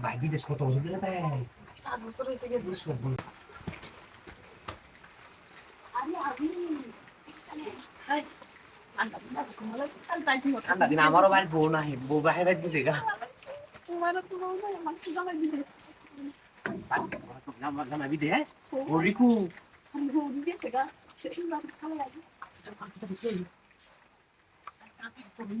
ভাই বিদেশ কত বছর ধরে দেয় পাঁচ বছর হয়েছে গেছে সব না আমারও বাড়ি বউ নাই বউ বাইরে দিছে গা না বিদেশ ও রিকু আমি গো দিয়েছে গা সেই না খাওয়া লাগে আমার তো বেরোবার কাছে গা হ্যাঁ তাইসে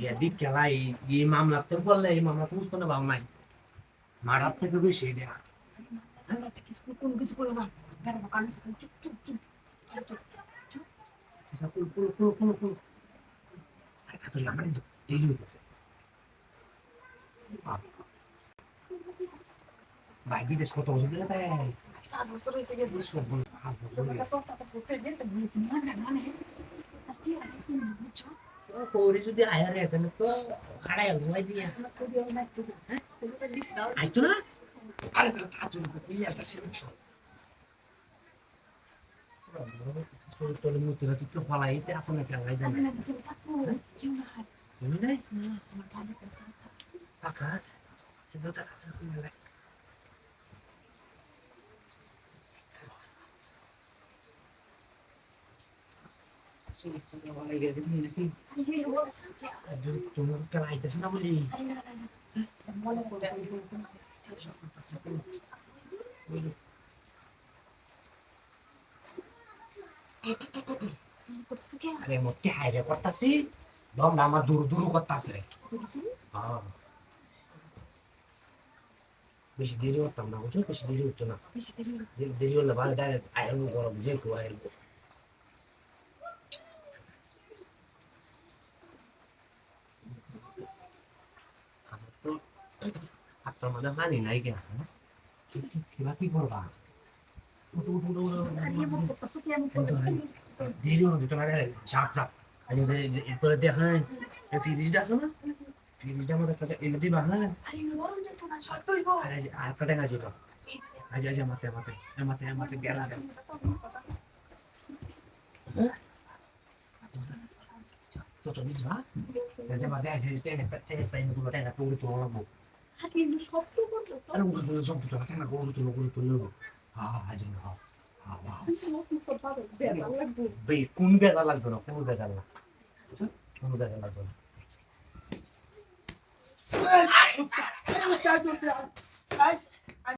ইয়া দিক খেলা এই এই মামলাতে বললে এই মামলা তো বুঝতে না ভাব নাই মারার থেকে বেশি এটা। হইতেছে। ভাই, বিদেশ কত বছর ধরে দেয় পাঁচ বছর হয়েছে গেছে সব বলে হাত বলে গেছে। পরে যদি আয়ারে তাহলে তো খাড়াই ঘুমাই দিয়া আইতো না? আরে তাহলে তাড়াতাড়ি করে ইয়াটা সে সব শরীর তলে মূর্তি না আসে জানি শুনি সেগুলো তাড়াতাড়ি করে মেলায়। শরীর তলে ফলাই গেছে নাকি আর যদি তোমার কেন আমার দূর দূর করতাছে বেশি দেরি করতাম না বুঝছ বেশি দেরি হতো না দেরি- হলে ভালো ডাইরেক্ট আয়াল গরম যে কেউ আমার তো হাতটার মধ্যে পানি নাই কেন কিবা কি করবা দেরি হবে তোমার চাপ চাপ আজ এরপরে দেখেন ফ্রিজটা আছে না ফ্রিজটা মধ্যে একটা এলে দিবা হ্যাঁ আরে আর একটা দিস বা যে মাতে আজ টেনে টেনে পাইনগুলো টাকা করে তো লাগবো আরে উড়ে তুলে সব তো টাকা করে তুলো করে তুলো হ্যাঁ আজ হ্যাঁ হ্যাঁ বে কোন বেজা লাগতো না কোন বেজা না কোন বেজা লাগতো না